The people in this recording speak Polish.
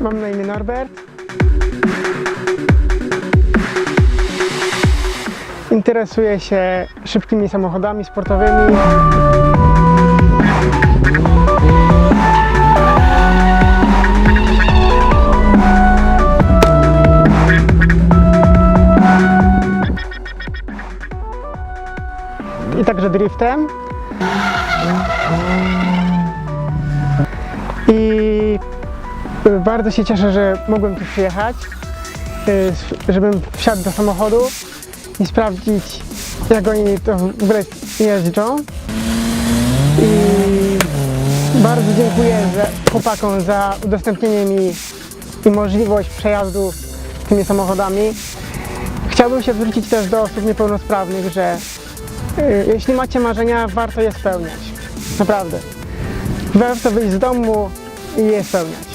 Mam na imię Norbert. Interesuję się szybkimi samochodami sportowymi. I także driftem. I bardzo się cieszę, że mogłem tu przyjechać, y, żebym wsiadł do samochodu i sprawdzić, jak oni to w ogóle jeżdżą. I bardzo dziękuję że, chłopakom za udostępnienie mi i możliwość przejazdu tymi samochodami. Chciałbym się zwrócić też do osób niepełnosprawnych, że y, jeśli macie marzenia, warto je spełniać. Naprawdę. Warto wyjść z domu i je spełniać.